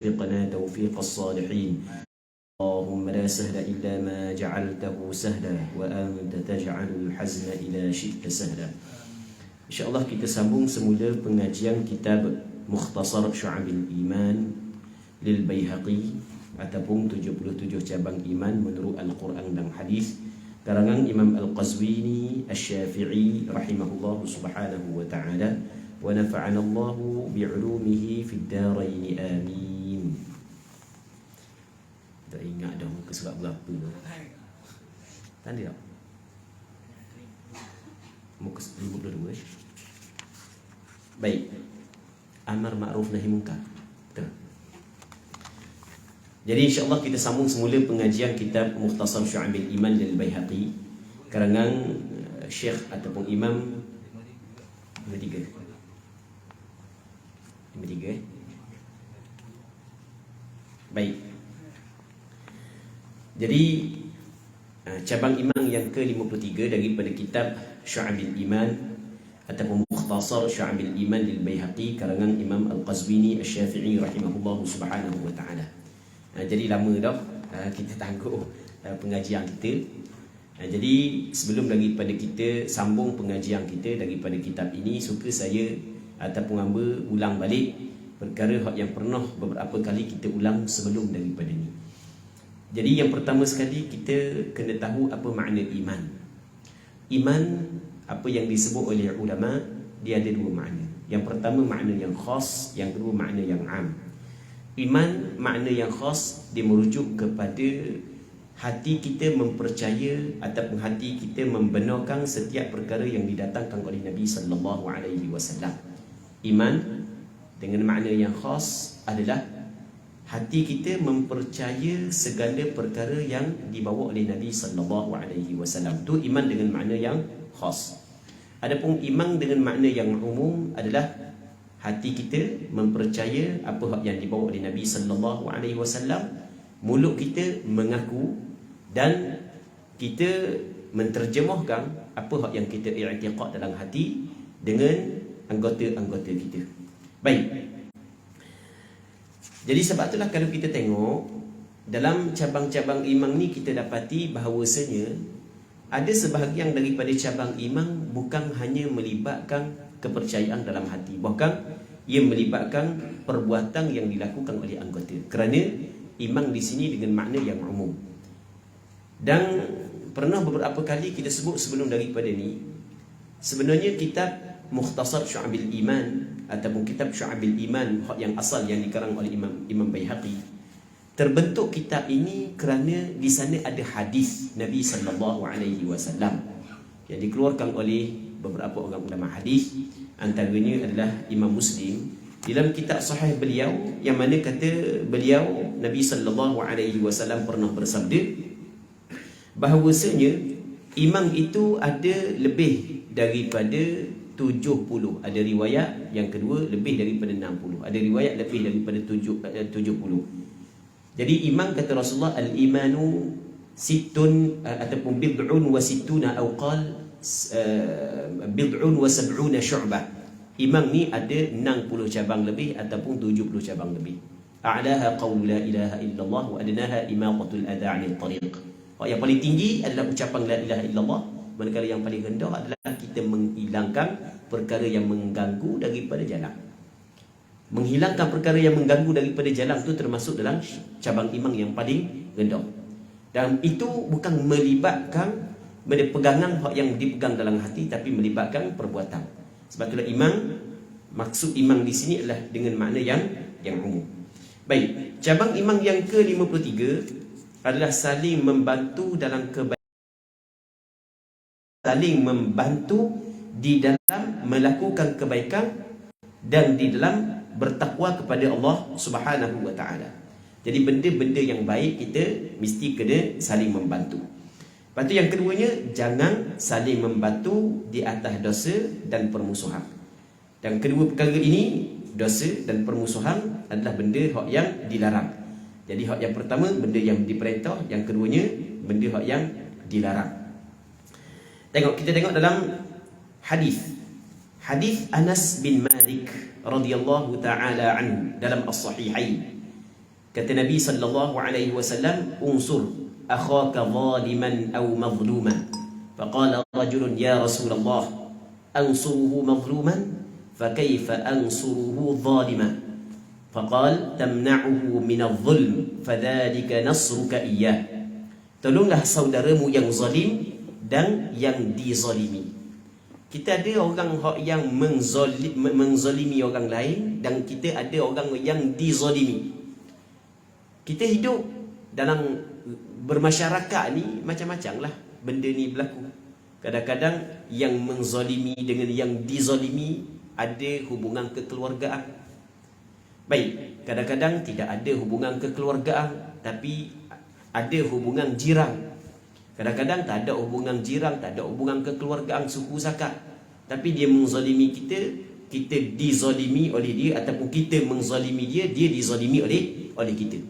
وفقنا توفيق الصالحين اللهم لا سهل إلا ما جعلته سهلا وأنت تجعل الحزن إلى شئت سهلا الله kita sambung semula pengajian kitab Mukhtasar Syu'abil Iman lil Baihaqi ataupun 77 cabang iman menurut Al-Quran dan Hadis karangan Imam Al-Qazwini Asy-Syafi'i rahimahullah subhanahu wa ta'ala wa nafa'ana Allah bi'ulumihi fid darain amin tak ingat dah muka surat berapa tu. Tak ada tak? Muka 52 eh? Baik Amar ma'ruf nahi munkar Betul Jadi insyaAllah kita sambung semula pengajian kitab Mukhtasar Syu'abil Iman dan Bayhaqi Karangan uh, Syekh ataupun Imam Nombor tiga Nombor tiga eh? Baik jadi uh, cabang iman yang ke-53 daripada kitab Syu'abil Iman ataupun Mukhtasar Syu'abil Iman lil Baihaqi karangan Imam Al-Qazwini Asy-Syafi'i rahimahullahu subhanahu wa taala. Uh, jadi lama dah uh, kita tangguh pengajian kita. Jadi sebelum daripada kita sambung pengajian kita daripada kitab ini suka saya ataupun hamba ulang balik perkara yang pernah beberapa kali kita ulang sebelum daripada ini. Jadi yang pertama sekali kita kena tahu apa makna iman. Iman apa yang disebut oleh ulama dia ada dua makna. Yang pertama makna yang khas, yang kedua makna yang am. Iman makna yang khas dia merujuk kepada hati kita mempercaya ataupun hati kita membenarkan setiap perkara yang didatangkan oleh Nabi sallallahu alaihi wasallam. Iman dengan makna yang khas adalah hati kita mempercaya segala perkara yang dibawa oleh Nabi sallallahu alaihi wasallam. Tu iman dengan makna yang khas. Adapun iman dengan makna yang umum adalah hati kita mempercaya apa yang dibawa oleh Nabi sallallahu alaihi wasallam, mulut kita mengaku dan kita menterjemahkan apa yang kita i'tiqad dalam hati dengan anggota-anggota kita. Baik. Jadi sebab itulah kalau kita tengok dalam cabang-cabang iman ni kita dapati bahawasanya ada sebahagian daripada cabang iman bukan hanya melibatkan kepercayaan dalam hati bahkan ia melibatkan perbuatan yang dilakukan oleh anggota. Kerana iman di sini dengan makna yang umum. Dan pernah beberapa kali kita sebut sebelum daripada ni sebenarnya kitab Mukhtasar Syu'abil Iman ataupun kitab Syu'abil Iman yang asal yang dikarang oleh Imam Imam Baihaqi. Terbentuk kitab ini kerana di sana ada hadis Nabi sallallahu alaihi wasallam yang dikeluarkan oleh beberapa orang ulama hadis. Antaranya adalah Imam Muslim. Dalam kitab sahih beliau yang mana kata beliau Nabi sallallahu alaihi wasallam pernah bersabda bahawasanya iman itu ada lebih daripada 70 ada riwayat yang kedua lebih daripada 60 ada riwayat lebih daripada 70 eh, jadi imam kata Rasulullah al-imanu situn uh, ataupun bid'un wa situna aw qal uh, bid'un wa sab'una syu'bah. Imam ni ada 60 cabang lebih ataupun 70 cabang lebih. A'laha qawlu la ilaha illallah wa adnaha imaqatul adha 'anil tariq. Yang paling tinggi adalah ucapan la ilaha illallah Manakala yang paling rendah adalah kita menghilangkan perkara yang mengganggu daripada jalan. Menghilangkan perkara yang mengganggu daripada jalan itu termasuk dalam cabang iman yang paling rendah. Dan itu bukan melibatkan pegangan yang dipegang dalam hati tapi melibatkan perbuatan. Sebab itulah iman maksud iman di sini adalah dengan makna yang yang umum. Baik, cabang iman yang ke-53 adalah saling membantu dalam kebaikan saling membantu di dalam melakukan kebaikan dan di dalam bertakwa kepada Allah Subhanahu wa taala. Jadi benda-benda yang baik kita mesti kena saling membantu. Lepas tu yang keduanya jangan saling membantu di atas dosa dan permusuhan. Dan kedua perkara ini dosa dan permusuhan adalah benda hak yang dilarang. Jadi hak yang pertama benda yang diperintah, yang keduanya benda hak yang dilarang. Tengok kita tengok dalam hadis. Hadis Anas bin Malik radhiyallahu taala anhu dalam as-sahihain. Kata Nabi sallallahu alaihi wasallam, "Unsur akhaka zaliman aw mazluman." Faqala rajulun ya Rasulullah, "Ansuruhu mazluman, fakayfa ansuruhu zaliman?" Faqal tamna'uhu min adh-dhulm, fadhalika nasruka iyyah. Tolonglah saudaramu yang zalim dan yang dizalimi. Kita ada orang yang menzalimi, menzalimi orang lain dan kita ada orang yang dizalimi. Kita hidup dalam bermasyarakat ni macam-macam lah benda ni berlaku. Kadang-kadang yang menzalimi dengan yang dizalimi ada hubungan kekeluargaan. Baik, kadang-kadang tidak ada hubungan kekeluargaan tapi ada hubungan jiran. Kadang-kadang tak ada hubungan jiran, tak ada hubungan kekeluargaan suku zakat. Tapi dia menzalimi kita, kita dizalimi oleh dia ataupun kita menzalimi dia, dia dizalimi oleh oleh kita.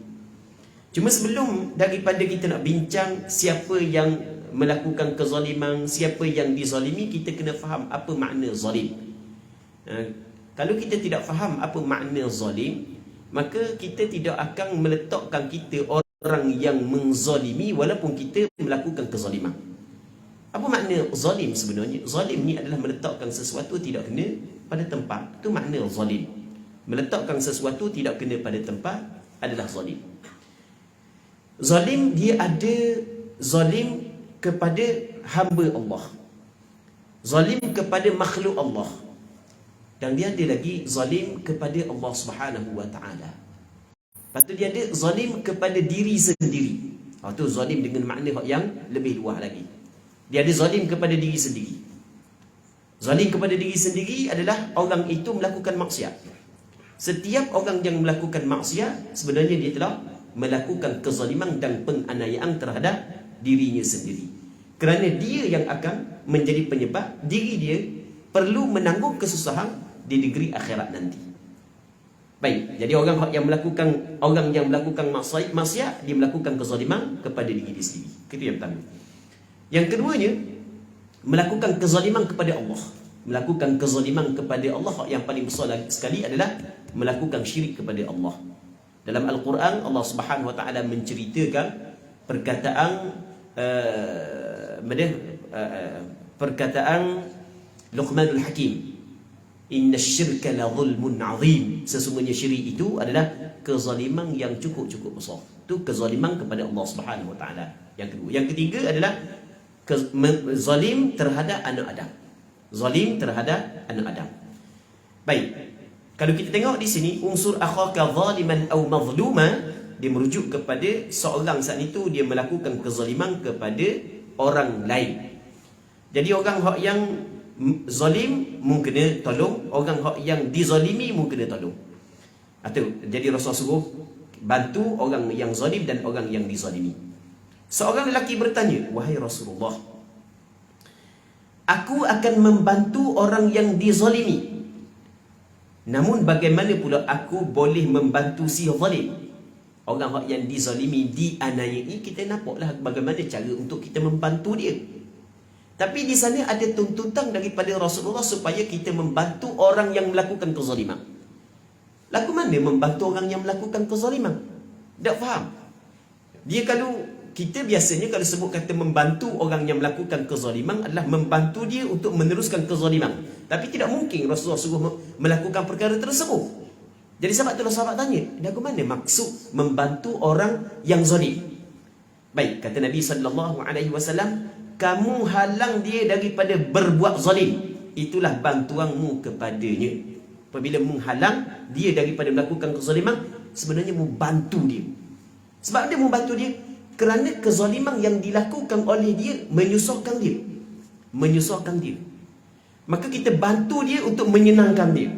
Cuma sebelum daripada kita nak bincang siapa yang melakukan kezaliman, siapa yang dizalimi, kita kena faham apa makna zalim. Ha, kalau kita tidak faham apa makna zalim, maka kita tidak akan meletakkan kita orang yang menzalimi walaupun kita melakukan kezaliman. Apa makna zalim sebenarnya? Zalim ni adalah meletakkan sesuatu tidak kena pada tempat. Itu makna zalim. Meletakkan sesuatu tidak kena pada tempat adalah zalim. Zalim dia ada zalim kepada hamba Allah. Zalim kepada makhluk Allah. Dan dia ada lagi zalim kepada Allah Subhanahu wa taala. Lepas tu dia ada zalim kepada diri sendiri. Ha tu zalim dengan makna yang lebih luas lagi. Dia ada zalim kepada diri sendiri. Zalim kepada diri sendiri adalah orang itu melakukan maksiat. Setiap orang yang melakukan maksiat sebenarnya dia telah melakukan kezaliman dan penganiayaan terhadap dirinya sendiri. Kerana dia yang akan menjadi penyebab diri dia perlu menanggung kesusahan di negeri akhirat nanti. Baik, jadi orang yang melakukan orang yang melakukan maksiat, maksiat dia melakukan kezaliman kepada diri dia sendiri. Itu yang pertama. Yang keduanya melakukan kezaliman kepada Allah. Melakukan kezaliman kepada Allah yang paling besar sekali adalah melakukan syirik kepada Allah. Dalam Al-Quran Allah Subhanahu Wa Taala menceritakan perkataan uh, uh, perkataan Luqmanul Hakim Inna syirka la zulmun azim. Sesungguhnya syirik itu adalah Kezaliman yang cukup-cukup besar. Itu kezaliman kepada Allah subhanahu wa ta'ala. Yang kedua. Yang ketiga adalah Zalim terhadap anak Adam. Zalim terhadap anak Adam. Baik. Kalau kita tengok di sini unsur akhaka zaliman au mazluma dia merujuk kepada seorang saat itu dia melakukan kezaliman kepada orang lain. Jadi orang yang zalim mungkin kena tolong, orang yang dizalimi mungkin kena tolong. Atau jadi Rasul suruh bantu orang yang zalim dan orang yang dizalimi. Seorang lelaki bertanya, "Wahai Rasulullah, aku akan membantu orang yang dizalimi." Namun bagaimana pula aku boleh membantu si zalim? Orang yang dizalimi, dianiayai, kita nampaklah bagaimana cara untuk kita membantu dia. Tapi di sana ada tuntutan daripada Rasulullah supaya kita membantu orang yang melakukan kezaliman. Lagu mana membantu orang yang melakukan kezaliman? Tak faham. Dia kalau kita biasanya kalau sebut kata membantu orang yang melakukan kezaliman adalah membantu dia untuk meneruskan kezaliman. Tapi tidak mungkin Rasulullah suruh melakukan perkara tersebut. Jadi sahabat itulah sahabat tanya, lagu mana maksud membantu orang yang zalim? Baik, kata Nabi sallallahu alaihi wasallam, kamu halang dia daripada berbuat zalim. Itulah bantuanmu kepadanya. Apabila menghalang dia daripada melakukan kezaliman, sebenarnya membantu dia. Sebab dia membantu dia, kerana kezaliman yang dilakukan oleh dia menyusahkan dia menyusahkan dia maka kita bantu dia untuk menyenangkan dia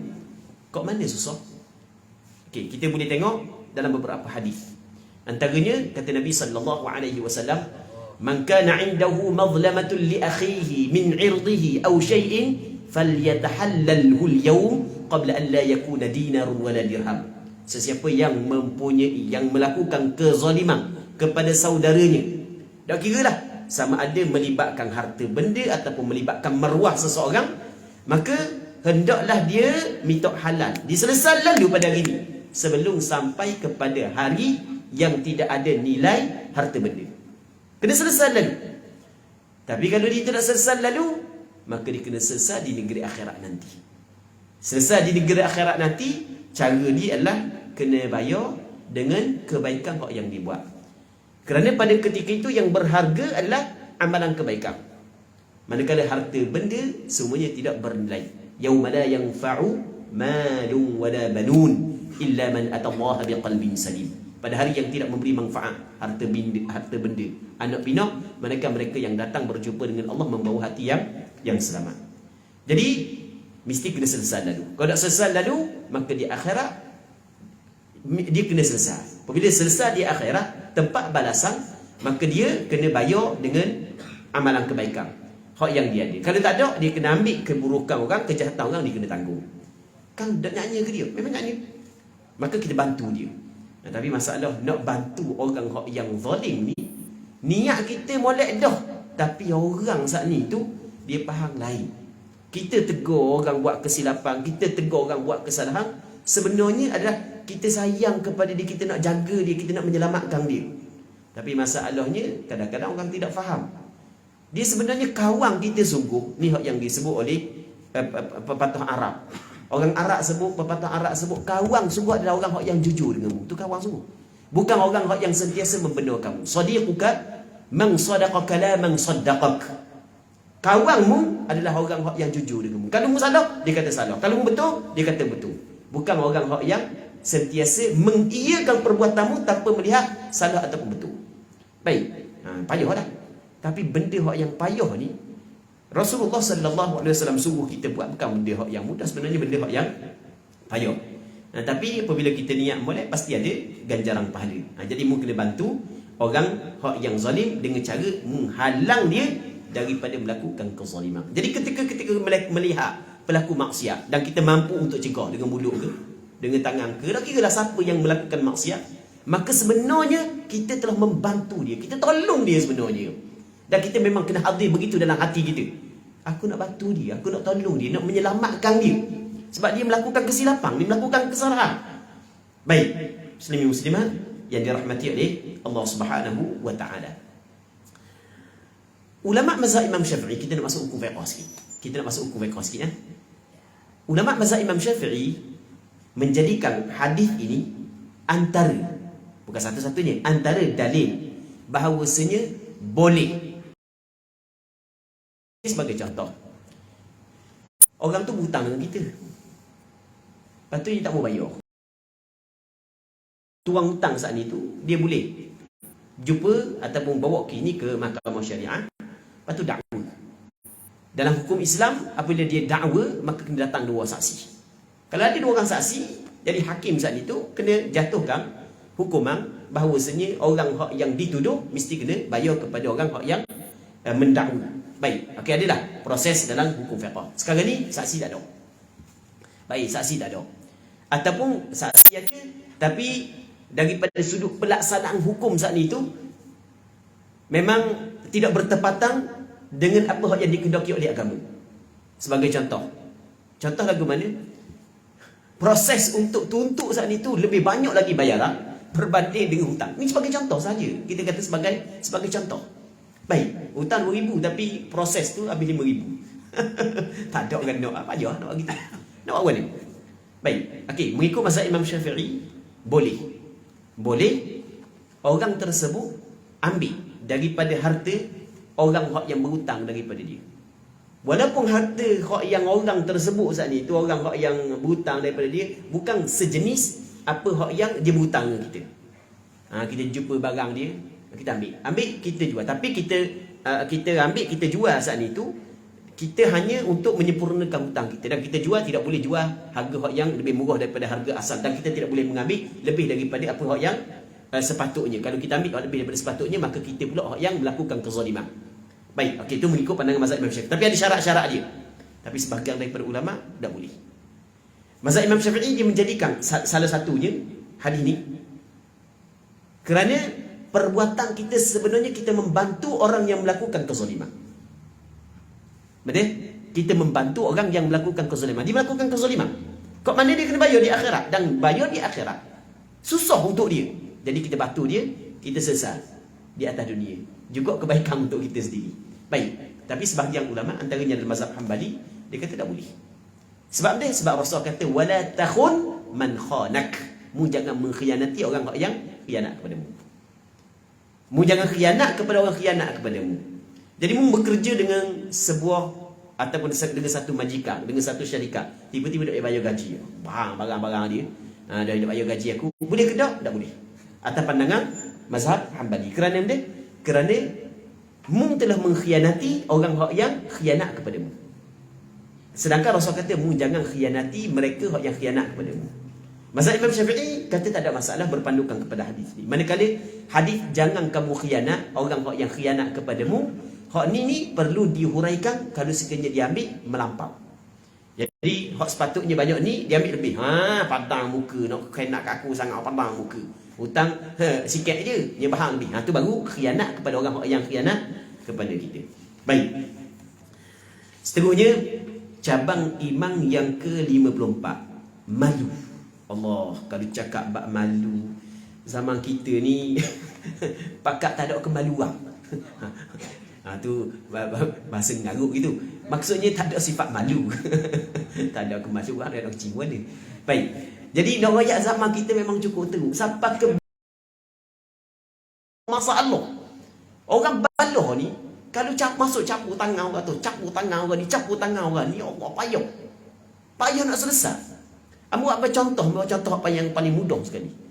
kok mana susah okey kita boleh tengok dalam beberapa hadis antaranya kata Nabi sallallahu alaihi wasallam kana indahu madlamatun li akhihi min 'irdihi aw shay'in falyatahallalhu al-yawm qabla an la yakuna dinarun wala dirham sesiapa yang mempunyai yang melakukan kezaliman kepada saudaranya. Tak kira lah sama ada melibatkan harta benda ataupun melibatkan maruah seseorang, maka hendaklah dia minta halal. Diselesai lalu pada hari ini. sebelum sampai kepada hari yang tidak ada nilai harta benda. Kena selesai lalu. Tapi kalau dia tidak selesai lalu, maka dia kena selesai di negeri akhirat nanti. Selesai di negeri akhirat nanti, cara dia adalah kena bayar dengan kebaikan yang dibuat. Kerana pada ketika itu yang berharga adalah amalan kebaikan. Manakala harta benda semuanya tidak bernilai. Yauma la yanfa'u malun wala banun illa man atallaha biqalbin salim. Pada hari yang tidak memberi manfaat harta benda, harta benda anak pinak mereka mereka yang datang berjumpa dengan Allah membawa hati yang yang selamat. Jadi mesti kena selesai lalu. Kalau tak selesai lalu maka di akhirat dia kena selesai. Apabila selesai di akhirat tempat balasan maka dia kena bayar dengan amalan kebaikan hak yang dia ada. Kalau tak ada, dia kena ambil keburukan orang, kejahatan orang, dia kena tanggung. Kan nyanyi ke dia? Memang nyanyi. Maka kita bantu dia. Nah, tapi masalah nak bantu orang yang zalim ni, niat kita molek dah. Tapi orang saat ni tu, dia faham lain. Kita tegur orang buat kesilapan, kita tegur orang buat kesalahan, sebenarnya adalah kita sayang kepada dia, kita nak jaga dia, kita nak menyelamatkan dia. Tapi masalahnya, kadang-kadang orang tidak faham. Dia sebenarnya kawan kita sungguh. Ni yang disebut oleh uh, pepatah Arab. Orang Arab sebut, pepatah Arab sebut, kawan sungguh adalah orang yang jujur denganmu. Itu kawan sungguh. Bukan orang yang sentiasa membenar kamu. Sadiquka man sadaqa kalaman saddaqak. Kawanmu adalah orang yang jujur denganmu. Kalau mu salah, dia kata salah. Kalau mu betul, dia kata betul. Bukan orang yang sentiasa mengiyakan perbuatanmu tanpa melihat salah ataupun betul. Baik. Ha, payahlah. Tapi benda yang payah ni Rasulullah sallallahu alaihi wasallam suruh kita buat bukan benda yang mudah sebenarnya benda yang payah. Nah, tapi apabila kita niat molek pasti ada ganjaran pahala. Nah, jadi mu kena bantu orang hak yang zalim dengan cara menghalang dia daripada melakukan kezaliman. Jadi ketika ketika melihat pelaku maksiat dan kita mampu untuk cegah dengan mulut ke, dengan tangan ke, kira lah siapa yang melakukan maksiat, maka sebenarnya kita telah membantu dia, kita tolong dia sebenarnya. Dan kita memang kena hadir begitu dalam hati kita. Aku nak bantu dia, aku nak tolong dia, nak menyelamatkan dia. Sebab dia melakukan kesilapan, dia melakukan kesalahan. Baik, muslimin muslimat yang dirahmati oleh Allah Subhanahu wa taala. Ulama mazhab Imam Syafi'i, kita nak masuk hukum fiqh sikit. Kita nak masuk hukum fiqh sikit ya. Ulama mazhab Imam Syafi'i menjadikan hadis ini antara bukan satu-satunya antara dalil bahawasanya boleh sebagai contoh. Orang tu hutang dengan kita. Lepas tu dia tak mau bayar. Tuang hutang saat ni tu Dia boleh Jumpa ataupun bawa kini ke mahkamah syariah. Lepas tu dakwa. Dalam hukum Islam Apabila dia dakwa Maka kena datang dua saksi. Kalau ada dua orang saksi Jadi hakim saat itu Kena jatuhkan hukuman Bahawasanya orang yang dituduh Mesti kena bayar kepada orang yang uh, mendakwa Baik, okey adalah proses dalam hukum fiqh. Sekarang ni saksi tak ada. Baik, saksi tak ada. Ataupun saksi ada tapi daripada sudut pelaksanaan hukum saat itu memang tidak bertepatan dengan apa yang dikehendaki oleh agama. Sebagai contoh. Contoh lagu mana? Proses untuk tuntut saat itu lebih banyak lagi bayaran berbanding dengan hutang. Ini sebagai contoh saja. Kita kata sebagai sebagai contoh. Baik, hutang RM2,000 tapi proses tu habis RM5,000. tak ada orang nak apa aja nak gitu. Nak awal ni. Baik, okey, mengikut mazhab Imam Syafi'i boleh. Boleh orang tersebut ambil daripada harta orang hak yang berhutang daripada dia. Walaupun harta hak yang orang tersebut saat ni tu orang hak yang berhutang daripada dia bukan sejenis apa hak yang dia berhutang kita. Ha, kita jumpa barang dia, kita ambil. Ambil kita jual. Tapi kita uh, kita ambil kita jual saat itu kita hanya untuk menyempurnakan hutang kita. Dan kita jual tidak boleh jual harga hak yang lebih murah daripada harga asal. Dan kita tidak boleh mengambil lebih daripada apa hak yang uh, sepatutnya. Kalau kita ambil lebih daripada sepatutnya maka kita pula hak yang melakukan kezaliman. Baik okey itu mengikut pandangan mazhab Imam Syafi'i. Tapi ada syarat-syarat dia. Tapi sebahagian daripada ulama tak boleh. Mazhab Imam Syafi'i dia menjadikan salah satunya hadis ini kerana perbuatan kita sebenarnya kita membantu orang yang melakukan kezaliman. Betul? Kita membantu orang yang melakukan kezaliman. Dia melakukan kezaliman. Kok mana dia kena bayar di akhirat dan bayar di akhirat susah untuk dia. Jadi kita batu dia, kita sesal di atas dunia. Juga kebaikan untuk kita sendiri. Baik. Tapi sebahagian ulama antaranya dalam mazhab Hambali dia kata tak boleh. Sebab dia sebab Rasul kata wala takhun man khanak. Mu jangan mengkhianati orang yang khianat kepadamu. Mu jangan khianat kepada orang khianat kepadamu. Jadi mu bekerja dengan sebuah ataupun dengan satu majikan, dengan satu syarikat, tiba-tiba dia bayar gaji. Bang, barang-barang dia. Ha, dia nak bayar gaji aku. Boleh ke tak? Tak boleh. Atas pandangan mazhab Hambali. Kerana dia? Kerana mu telah mengkhianati orang yang khianat kepadamu. Sedangkan Rasul kata mu jangan khianati mereka yang khianat kepadamu. Mazhab Imam Syafi'i kata tak ada masalah berpandukan kepada hadis ni. Manakala hadis jangan kamu khianat orang yang khianat kepadamu, hak ni ni perlu dihuraikan kalau sekiranya diambil melampau. Jadi hak sepatutnya banyak ni dia ambil lebih. Ha padang muka nak khianat kat aku sangat padang muka. Hutang ha, sikit je dia bahang lebih. Ha tu baru khianat kepada orang yang khianat kepada kita. Baik. Seterusnya cabang iman yang ke-54 malu. Allah kalau cakap bab malu zaman kita ni pakat tak ada kemaluan. Ha tu bahasa ngaruk gitu. Maksudnya tak ada sifat malu. tak ada kemaluan ada jiwa ni. Baik. Jadi nak rakyat zaman kita memang cukup teruk. Sampai ke masalah. Orang baloh ni kalau cap masuk capu tangan orang tu, capu tangan orang ni, capu tangan orang ni, Allah payah. Payah nak selesai. Amu buat contoh, buat contoh apa yang paling mudah sekali.